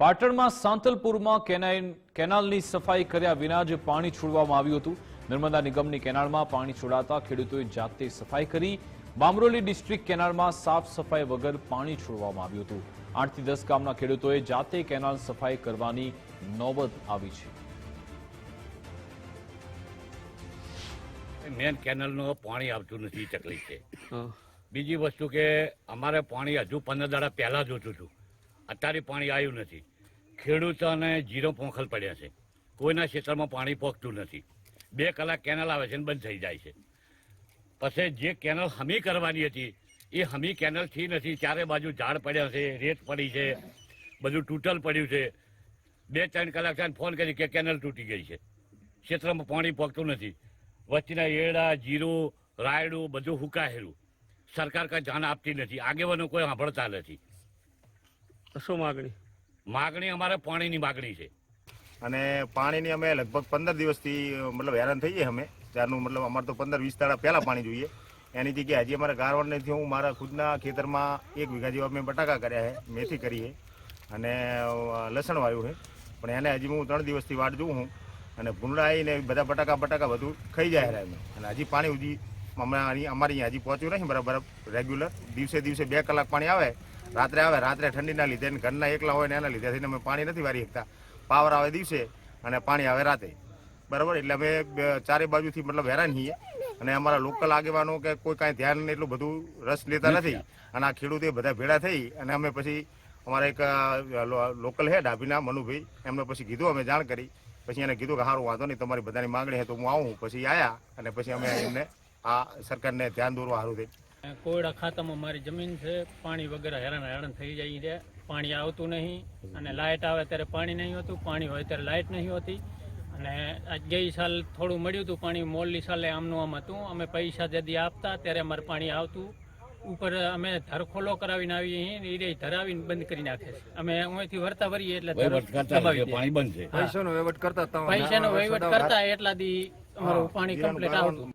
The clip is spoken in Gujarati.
પાટણમાં સાંતલપુરમાં કેનાઇન કેનાલની સફાઈ કર્યા વિના જ પાણી છોડવામાં આવ્યું હતું. નર્મદા નિગમની કેનાલમાં પાણી છોડાતા ખેડૂતોએ જાતે સફાઈ કરી. બામરોલી ડિસ્ટ્રિક્ટ કેનાલમાં સાફ સફાઈ વગર પાણી છોડવામાં આવ્યું હતું. આઠથી દસ ગામના ખેડૂતોએ જાતે કેનાલ સફાઈ કરવાની નોબત આવી છે. મેન કેનાલનું પાણી આવતું નથી તકલીફ છે. બીજી વસ્તુ કે અમારે પાણી હજુ પંદર દાડા પહેલા જોતું હતું અત્યારે પાણી આવ્યું નથી. ખેડૂતોને જીરો પોંખલ પડ્યા છે. કોઈના ક્ષેત્રમાં પાણી પહોંચતું નથી. બે કલાક કેનલ આવે છે ને બંધ થઈ જાય છે. પછી જે કેનલ હમી કરવાની હતી, એ હમી કેનલથી નથી, ચારે બાજુ ઝાડ પડ્યા છે, રેત પડી છે, બધું તૂટલ પડ્યું છે. બે ત્રણ કલાક થયા ફોન કરી કે કેનલ તૂટી ગઈ છે. ક્ષેત્રમાં પાણી પહોંચતું નથી. વચ્ચેના એડા, જીરું, રાયડું બધું હુકાયેલું. સરકાર કાંઈ ધ્યાન આપતી નથી. આગેવાનો કોઈ સાંભળતા નથી. શું માગણી? માગણી અમારે પાણીની માગણી છે. અને પાણીની અમે લગભગ પંદર દિવસથી મતલબ હેરાન થઈએ અમે. ત્યારનું મતલબ અમારે તો પંદર વીસ દાડા પહેલાં પાણી જોઈએ. એની જગ્યાએ હજી અમારે ગારવણ નથી હું મારા ખુદના ખેતરમાં એક વીઘા જેવા મેં બટાકા કર્યા છે, મેથી કરી છે અને લસણ વાવ્યું છે. પણ એને હજી હું ત્રણ દિવસથી વાટ જોઉં હું અને આવીને બધા બટાકા બટાકા બધું ખાઈ જાય એમ અને હજી પાણી હજી હમણાં અમારી હજી પહોંચ્યું નહીં બરાબર, રેગ્યુલર. દિવસે દિવસે બે કલાક પાણી આવે. રાત્રે આવે રાત્રે ઠંડીના લીધે ઘરના એકલા હોય ને એના લીધે થઈને અમે પાણી નથી વારી શકતા. પાવર આવે દિવસે અને પાણી આવે રાતે. બરાબર? એટલે અમે ચારે બાજુથી મતલબ હેરાન છીએ. અને અમારા લોકલ આગેવાનો કે કોઈ કાંઈ ધ્યાન એટલું બધું રસ લેતા નથી. અને આ ખેડૂતે બધા ભેળા થઈ અને અમે પછી અમારા એક લોકલ હે ડાભીના મનુભાઈ એમને પછી કીધું અમે જાણ કરી. પછી એને કીધું કે સારું વાંધો નહીં તમારી બધાની માંગણી છે તો હું આવું. પછી આવ્યા અને પછી અમે એમને આ સરકારને ધ્યાન દોરવા સારું થઈ. કોયડા ખાતામાં મારી જમીન છે પાણી વગર હેરાન હેરાન થઈ જાય છે. પાણી આવતું નહીં અને લાઇટ આવે ત્યારે પાણી નહીં હોતું પાણી હોય ત્યારે લાઇટ નહીં હોતી. અને આજ ગઈ સાલ થોડું મળ્યું હતું પાણી મોલની સાલે આમનું આમ હતું. અમે પૈસા જદી આપતા ત્યારે અમારે પાણી આવતું. ઉપર અમે ધરખોલો કરાવીને આવીએ એ ધરાવીને બંધ કરી નાખે છે. અમે અહીંથી વરતા ભરીએ એટલે વહીવટ કરતા. પાણી બંધ છે. પૈસાનો વહીવટ કરતા એટલા દી અમારું પાણી કમ્પ્લીટ આવતું.